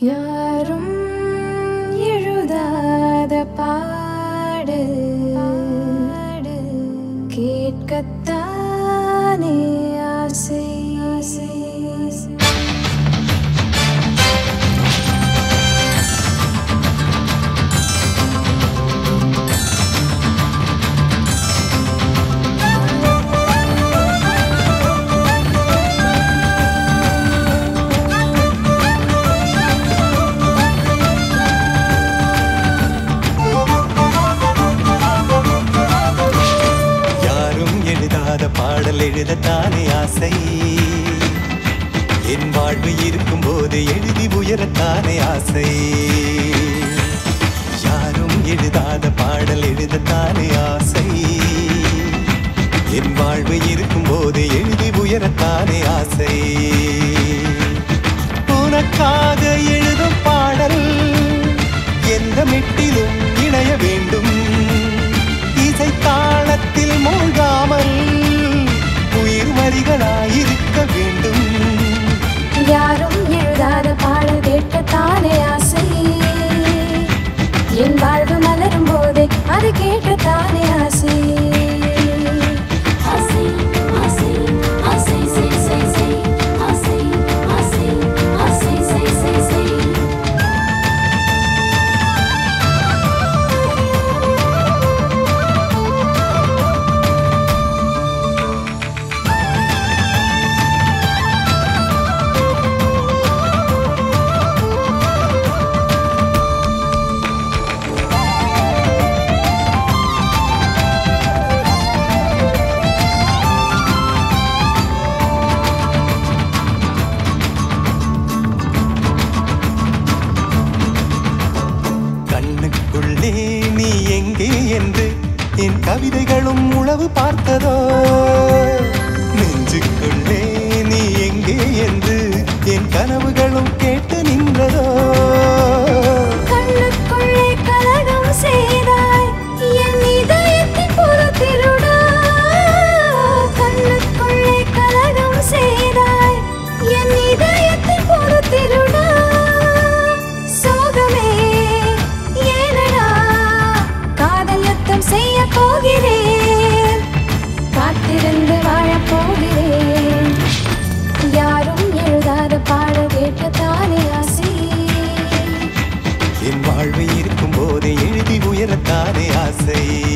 யாரும் எழுதத்தானே ஆசை. என் வாழ்வு இருக்கும் போது எழுதி உயரத்தானே ஆசை. யாரும் எழுதாத பாடல் எழுதத்தானே ஆசை. என் வாழ்வு இருக்கும் போது எழுதி உயரத்தானே ஆசை. உனக்காக எழுதும் பாடல் எந்த மெட்டிலும் இணைய வேண்டும். கவிதைகளும் உழவு பார்த்ததோ? நெஞ்சுக்குள்ளே நீ எங்கே என்று ஆசை